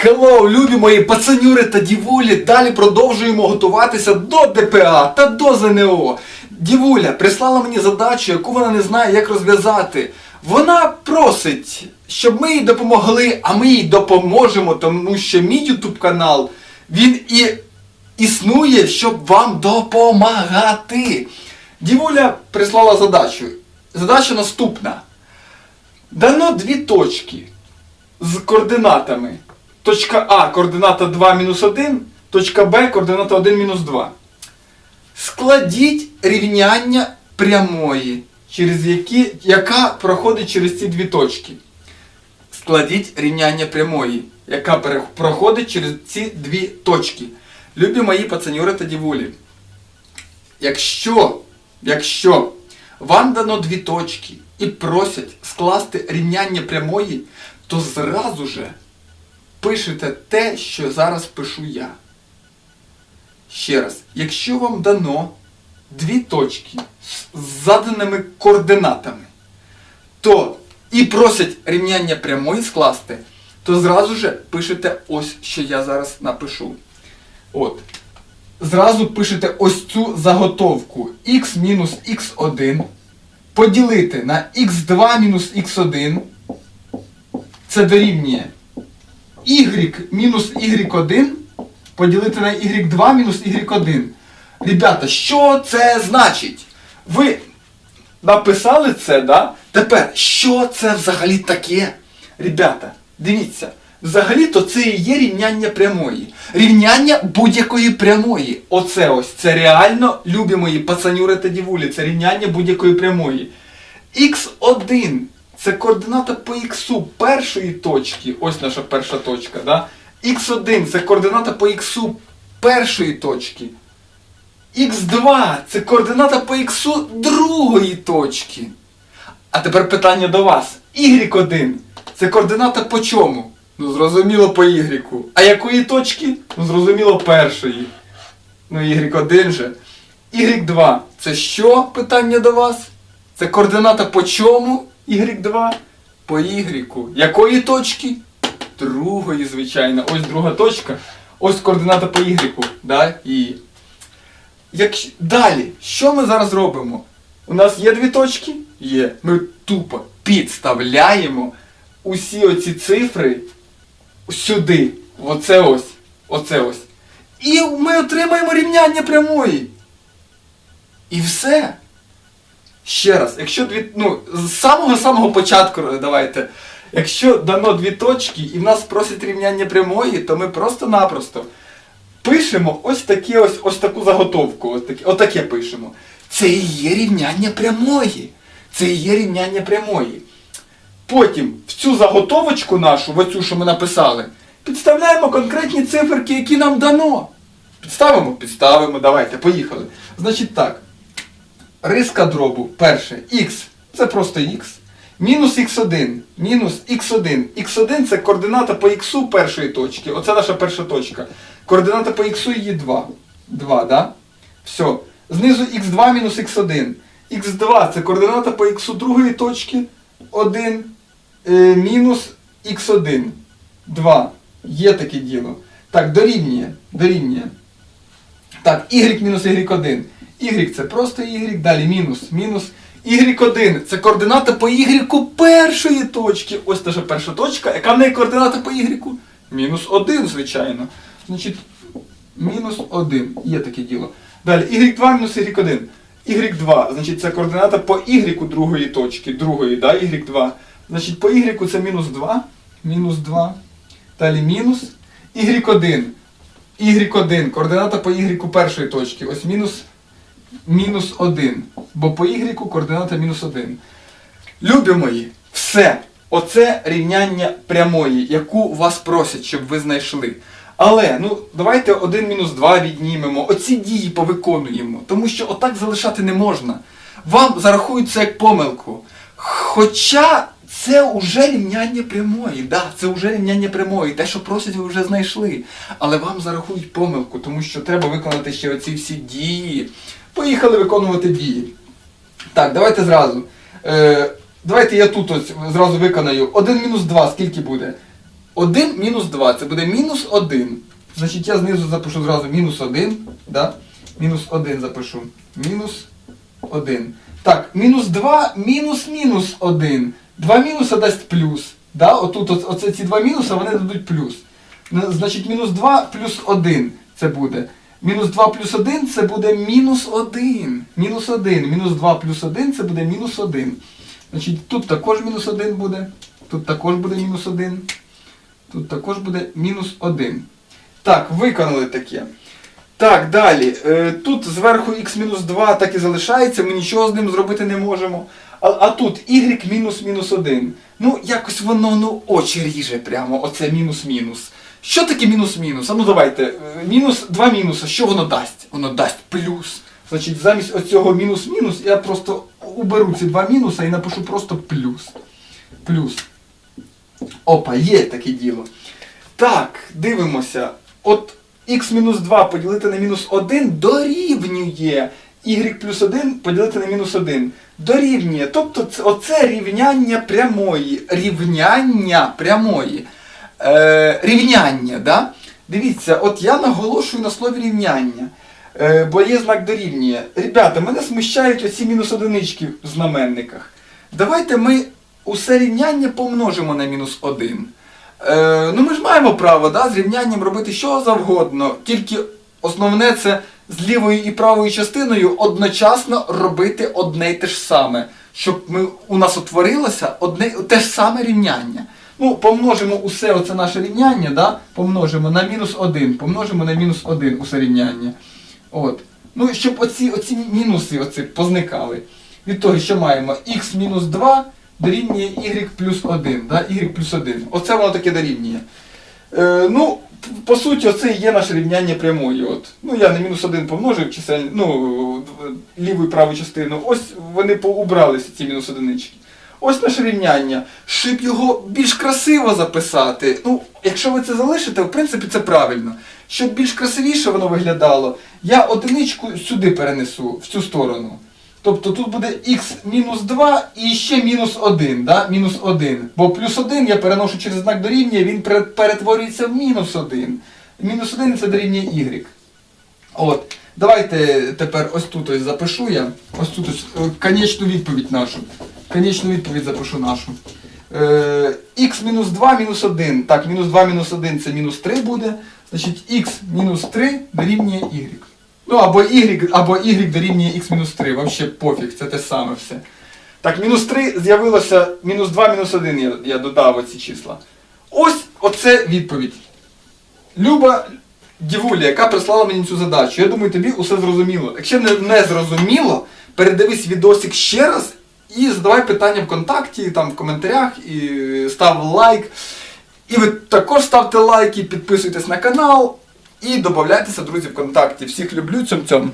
Хеллоу, любі мої пацанюри та дівулі. Далі продовжуємо готуватися до ДПА та до ЗНО. Дівуля прислала мені задачу, яку вона не знає, як розв'язати. Вона просить, щоб ми їй допомогли, а ми їй допоможемо, тому що мій ютуб канал він і існує, щоб вам допомагати. Дівуля прислала задачу. Задача наступна. Дано дві точки з координатами. Точка А координата 2 мінус 1, точка Б координата 1 мінус 2. Складіть рівняння прямої, через які, яка проходить через ці дві точки. Складіть рівняння прямої, яка проходить через ці дві точки. Любі мої пацанюри та дівулі. Якщо, якщо вам дано дві точки і просять скласти рівняння прямої, то зразу же пишете те, що зараз пишу я. Ще раз, якщо вам дано дві точки з заданими координатами, то і просять рівняння прямої скласти, то зразу же пишете ось, що я зараз напишу. От. Зразу пишете ось цю заготовку x мінус x1 поділити на x2 мінус x1. Це дорівнює y мінус y1 поділити на y2 мінус y1. Ребята, що це значить? Ви написали це, да? Тепер, що це взагалі таке? Ребята, дивіться, взагалі-то це і є рівняння прямої. Рівняння будь-якої прямої. Оце ось, це реально, любі мої пацанюри та дівулі, це рівняння будь-якої прямої. Х1 це координата по х першої точки. Ось наша перша точка. Да? Х1 це координата по х першої точки. Х2 це координата по х другої точки. А тепер питання до вас. Y1 це координата по чому? Ну, зрозуміло по Y. А якої точки? Ну, зрозуміло першої. Ну, Y1 же. Y2 це що? Питання до вас? Це координата по чому? Y2? По Y. Якої точки? Другої, звичайно. Ось друга точка. Ось координата по Y. Да? І. Якщо... Далі, що ми зараз робимо? У нас є дві точки? Є. Ми тупо підставляємо усі оці цифри сюди. Оце ось. Оце ось. І ми отримаємо рівняння прямої. І все. Ще раз, якщо дві. Ну, з самого-самого початку давайте. Якщо дано дві точки і в нас просять рівняння прямої, то ми просто-напросто пишемо ось таке ось, ось таку заготовку. Ось таке, отаке пишемо. Це і є рівняння прямої. Це і є рівняння прямої. Потім в цю заготовочку нашу, в оцю, що ми написали, підставляємо конкретні циферки, які нам дано. Підставимо? Підставимо, давайте, поїхали. Значить так. Риска дробу перше х, це просто х. Мінус х1, мінус х1. х1 це координата по х першої точки. Оце наша перша точка. Координата по х її 2. 2, да? Все. Знизу х2 мінус х1. х2 це координата по х другої точки. 1 е, мінус х1. 2. Є таке діло. Так, дорівнює. Дорівнює. Так, y мінус y1. Y це просто y, далі мінус, мінус. Y1 це координата по y першої точки. Ось наша перша точка. Яка в неї координата по y? Мінус 1, звичайно. Значить, мінус 1. Є таке діло. Далі y2 мінус y1. Y2, значить, це координата по y другої точки. Другої, да, y2. Значить, по y це мінус 2. Мінус 2. Далі мінус. Y1. Y1, координата по y першої точки. Ось мінус, мінус 1. Бо по y координата мінус 1. Любі мої, все. Оце рівняння прямої, яку вас просять, щоб ви знайшли. Але, ну, давайте 1 мінус 2 віднімемо. Оці дії повиконуємо. Тому що отак залишати не можна. Вам зарахують це як помилку. Хоча це вже рівняння прямої. Да, це вже рівняння прямої. Те, що просять, ви вже знайшли. Але вам зарахують помилку, тому що треба виконати ще оці всі дії. Поїхали виконувати дії. Так, давайте зразу. Е, давайте я тут ось зразу виконаю. 1 мінус 2, скільки буде? 1 мінус 2, це буде мінус 1. Значить, я знизу запишу зразу мінус 1. Да? Мінус 1 запишу. Мінус 1. Так, мінус 2, мінус мінус 1. Два мінуса дасть плюс. Да? Отут оце, оце ці два мінуса, вони дадуть плюс. Значить, мінус 2 плюс 1 це буде. Мінус 2 плюс 1 це буде мінус 1. Мінус 1. Мінус 2 плюс 1 це буде мінус 1. Значить, тут також мінус 1 буде. Тут також буде мінус 1. Тут також буде мінус 1. Так, виконали таке. Так, далі. Е, тут зверху x-2 так і залишається, ми нічого з ним зробити не можемо. А, а тут y мінус мінус 1. Ну, якось воно ну, очі ріже прямо, оце мінус-мінус. Що таке мінус-мінус? А ну давайте. е, Мінус, два мінуса, що воно дасть? Воно дасть плюс. Значить, замість оцього мінус-мінус я просто уберу ці два мінуса і напишу просто плюс. Плюс. Опа, є таке діло. Так, дивимося. От x-2 поділити на мінус 1 дорівнює y плюс 1 поділити на мінус 1. Дорівнює. Тобто це, оце рівняння прямої. Рівняння прямої. Е, рівняння, да? Dивіться, от я наголошую на слові рівняння. Е, бо є знак дорівнює. Ребята, мене смущають оці мінус одинички в знаменниках. Давайте ми усе рівняння помножимо на мінус 1. Е, ну ми ж маємо право да, з рівнянням робити що завгодно. Тільки основне це з лівою і правою частиною одночасно робити одне й те ж саме. Щоб ми, у нас утворилося одне те ж саме рівняння. Ну, помножимо усе оце наше рівняння, да? помножимо на мінус 1, помножимо на мінус 1 усе рівняння. От. Ну, щоб оці, оці мінуси оці позникали. Від того, що маємо x мінус 2 дорівнює y плюс 1. Да? y плюс 1. Оце воно таке дорівнює. Е, ну, по суті, оце і є наше рівняння прямої. От. Ну, я на мінус 1 помножив чисельні, ну, ліву і праву частину. Ось вони поубралися, ці мінус одинички. Ось наше рівняння. Щоб його більш красиво записати, ну, якщо ви це залишите, в принципі, це правильно. Щоб більш красивіше воно виглядало, я одиничку сюди перенесу, в цю сторону. Тобто тут буде x мінус 2 і ще мінус 1, да? мінус 1. Бо плюс 1 я переношу через знак дорівнює, він перетворюється в мінус 1. Мінус 1 це дорівнює y. От. Давайте тепер ось тут ось запишу я. Ось тут ось е, конечну відповідь нашу. Конечну відповідь запишу нашу. Е, x мінус 2 мінус 1. Так, мінус 2 мінус 1 це мінус 3 буде. Значить, x мінус 3 дорівнює y. Ну, або y, або y дорівнює x-3. Вообще пофіг, це те саме все. Так, мінус 3 з'явилося, мінус 2, мінус 1 я, я додав оці числа. Ось оце відповідь. Люба Дівуля, яка прислала мені цю задачу. Я думаю, тобі усе зрозуміло. Якщо не, не зрозуміло, передивись відосик ще раз і задавай питання в там в коментарях, і став лайк. І ви також ставте лайки, підписуйтесь на канал і додавайтеся, друзі, в контакті. Всіх люблю цьом цьом.